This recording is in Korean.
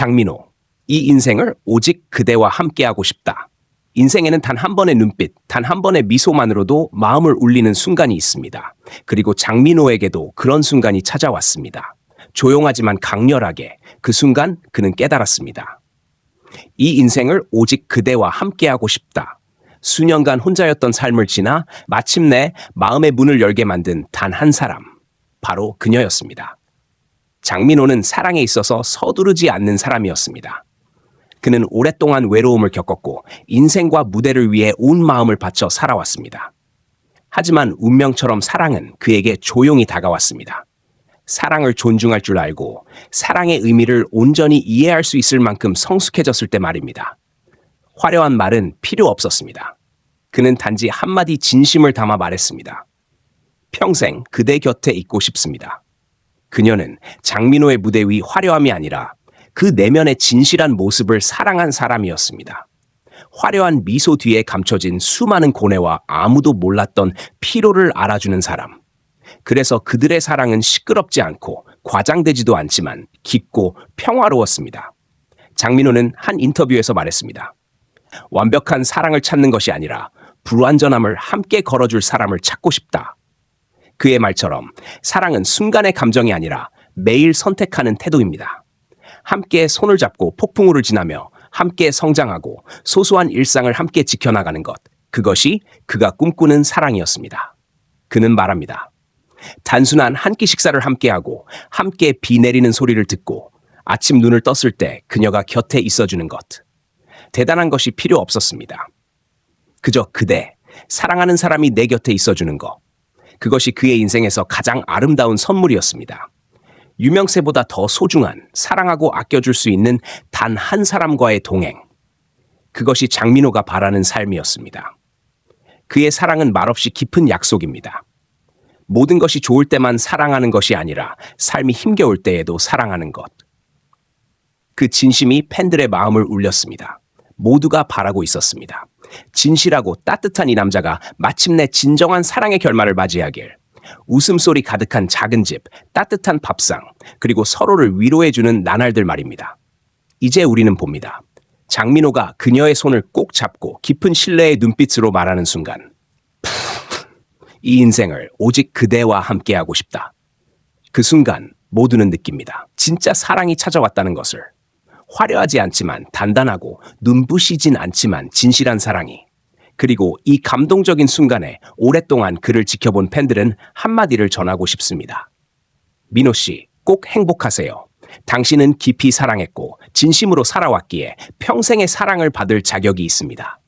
장민호, 이 인생을 오직 그대와 함께하고 싶다. 인생에는 단 한 번의 눈빛, 단 한 번의 미소만으로도 마음을 울리는 순간이 있습니다. 그리고 장민호에게도 그런 순간이 찾아왔습니다. 조용하지만 강렬하게 그 순간 그는 깨달았습니다. 이 인생을 오직 그대와 함께하고 싶다. 수년간 혼자였던 삶을 지나 마침내 마음의 문을 열게 만든 단 한 사람. 바로 그녀였습니다. 장민호는 사랑에 있어서 서두르지 않는 사람이었습니다. 그는 오랫동안 외로움을 겪었고 인생과 무대를 위해 온 마음을 바쳐 살아왔습니다. 하지만 운명처럼 사랑은 그에게 조용히 다가왔습니다. 사랑을 존중할 줄 알고 사랑의 의미를 온전히 이해할 수 있을 만큼 성숙해졌을 때 말입니다. 화려한 말은 필요 없었습니다. 그는 단지 한마디 진심을 담아 말했습니다. 평생 그대 곁에 있고 싶습니다. 그녀는 장민호의 무대 위 화려함이 아니라 그 내면의 진실한 모습을 사랑한 사람이었습니다. 화려한 미소 뒤에 감춰진 수많은 고뇌와 아무도 몰랐던 피로를 알아주는 사람. 그래서 그들의 사랑은 시끄럽지 않고 과장되지도 않지만 깊고 평화로웠습니다. 장민호는 한 인터뷰에서 말했습니다. 완벽한 사랑을 찾는 것이 아니라 불완전함을 함께 걸어줄 사람을 찾고 싶다. 그의 말처럼 사랑은 순간의 감정이 아니라 매일 선택하는 태도입니다. 함께 손을 잡고 폭풍우를 지나며 함께 성장하고 소소한 일상을 함께 지켜나가는 것. 그것이 그가 꿈꾸는 사랑이었습니다. 그는 말합니다. 단순한 한 끼 식사를 함께하고 함께 비 내리는 소리를 듣고 아침 눈을 떴을 때 그녀가 곁에 있어주는 것. 대단한 것이 필요 없었습니다. 그저 그대, 사랑하는 사람이 내 곁에 있어주는 것. 그것이 그의 인생에서 가장 아름다운 선물이었습니다. 유명세보다 더 소중한 사랑하고 아껴줄 수 있는 단 한 사람과의 동행. 그것이 장민호가 바라는 삶이었습니다. 그의 사랑은 말없이 깊은 약속입니다. 모든 것이 좋을 때만 사랑하는 것이 아니라 삶이 힘겨울 때에도 사랑하는 것. 그 진심이 팬들의 마음을 울렸습니다. 모두가 바라고 있었습니다. 진실하고 따뜻한 이 남자가 마침내 진정한 사랑의 결말을 맞이하길. 웃음소리 가득한 작은 집, 따뜻한 밥상, 그리고 서로를 위로해주는 나날들 말입니다. 이제 우리는 봅니다. 장민호가 그녀의 손을 꼭 잡고 깊은 신뢰의 눈빛으로 말하는 순간. 이 인생을 오직 그대와 함께하고 싶다. 그 순간 모두는 느낍니다. 진짜 사랑이 찾아왔다는 것을. 화려하지 않지만 단단하고 눈부시진 않지만 진실한 사랑이. 그리고 이 감동적인 순간에 오랫동안 그를 지켜본 팬들은 한마디를 전하고 싶습니다. 민호 씨, 꼭 행복하세요. 당신은 깊이 사랑했고 진심으로 살아왔기에 평생의 사랑을 받을 자격이 있습니다.